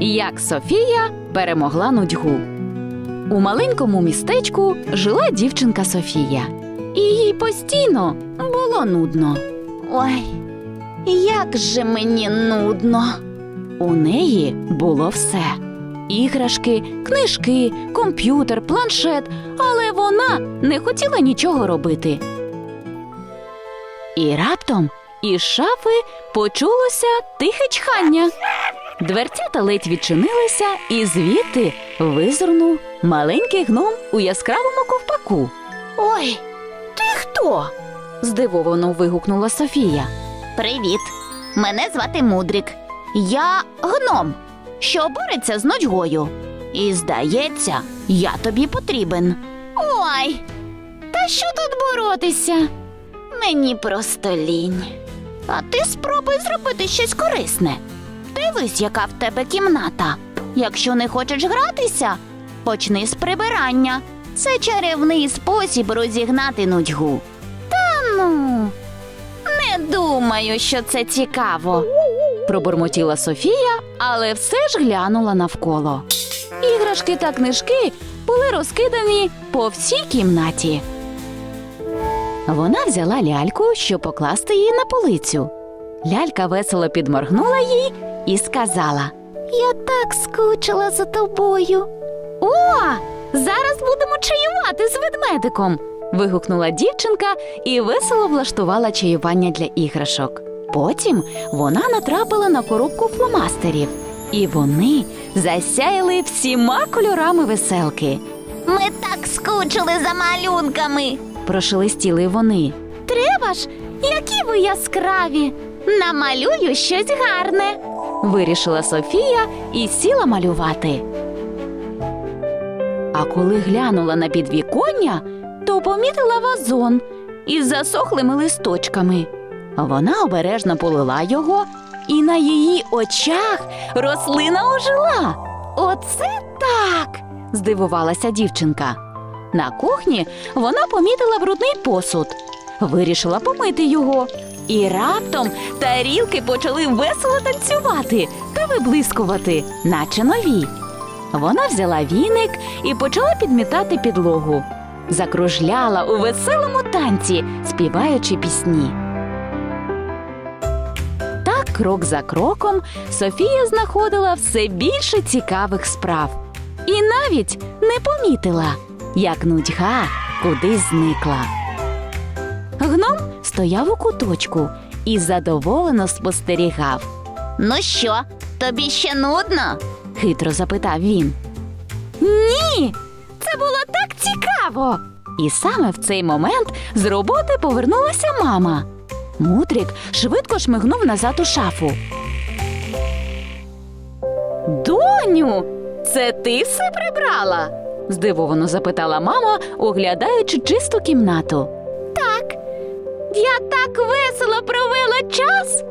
Як Софія перемогла нудьгу. У маленькому містечку жила дівчинка Софія, і їй постійно було нудно. Ой, як же мені нудно. У неї було все: іграшки, книжки, комп'ютер, планшет, але вона не хотіла нічого робити. І раптом із шафи почулося тихе чхання. Дверцята ледь відчинилися, і звідти визирнув маленький гном у яскравому ковпаку. Ой, ти хто? здивовано вигукнула Софія. Привіт! Мене звати Мудрик. Я гном, що бореться з нудьгою. І здається, я тобі потрібен. Ой, та що тут боротися? Мені просто лінь. А ти спробуй зробити щось корисне. Дивись, яка в тебе кімната. Якщо не хочеш гратися, почни з прибирання. Це чарівний спосіб розігнати нудьгу. Та Ну, не думаю, що це цікаво. Пробурмотіла Софія, але все ж глянула навколо. Іграшки та книжки були розкидані по всій кімнаті. Вона взяла ляльку, щоб покласти її на полицю. Лялька весело підморгнула їй і сказала: Я так скучила за тобою. О, зараз будемо чаювати з ведмедиком. вигукнула дівчинка і весело влаштувала чаювання для іграшок. Потім вона натрапила на коробку фломастерів, і вони засяяли всіма кольорами веселки. Ми так скучили за малюнками. Прошелестіли вони. Треба ж, які ви яскраві. Намалюю щось гарне. Вирішила Софія і сіла малювати. А коли глянула на підвіконня, то помітила вазон із засохлими листочками. Вона обережно полила його, і на її очах рослина ожила. Оце так. здивувалася дівчинка. На кухні вона помітила брудний посуд, вирішила помити його. І раптом тарілки почали весело танцювати та виблискувати, наче нові. Вона взяла віник і почала підмітати підлогу. Закружляла у веселому танці, співаючи пісні. Так, крок за кроком, Софія знаходила все більше цікавих справ. І навіть не помітила, як нудьга кудись зникла. Гном стояв у куточку і задоволено спостерігав. Ну що, тобі ще нудно? Хитро запитав він. Ні, це було так цікаво. І саме в цей момент з роботи повернулася мама. Мудрик швидко шмигнув назад у шафу. Доню, це ти все прибрала? здивовано запитала мама, оглядаючи чисту кімнату. Я так весело провела час.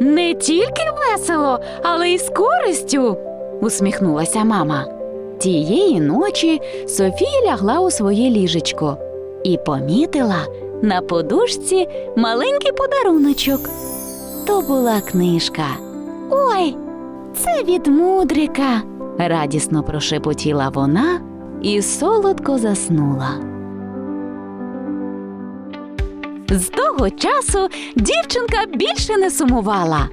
Не тільки весело, але й з користю, усміхнулася мама. Тієї ночі Софія лягла у своє ліжечко і помітила на подушці маленький подаруночок. То була книжка. Ой, це від мудрика. радісно прошепотіла вона і солодко заснула. З того часу дівчинка більше не сумувала.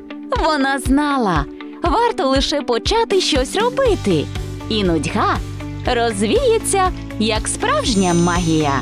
Вона знала, варто лише почати щось робити, і нудьга розвіється як справжня магія.